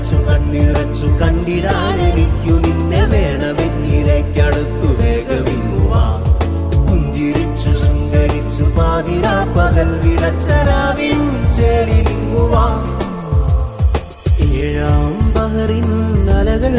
നിറച്ചു കണ്ണിറച്ചു കണ്ടിടാൻ എനിക്കു നിന്നെ വേണമെന്നിലേക്കടുത്തു വേഗമിങ്ങുവാ. പുഞ്ചിരിച്ചു ശൃംഗരിച്ചു പാതിരാ പകൽ വിറച്ചരാവിൻ ചേലിലിങ്ങുവാ. ഏഴാം പകറിൻ അലകൾ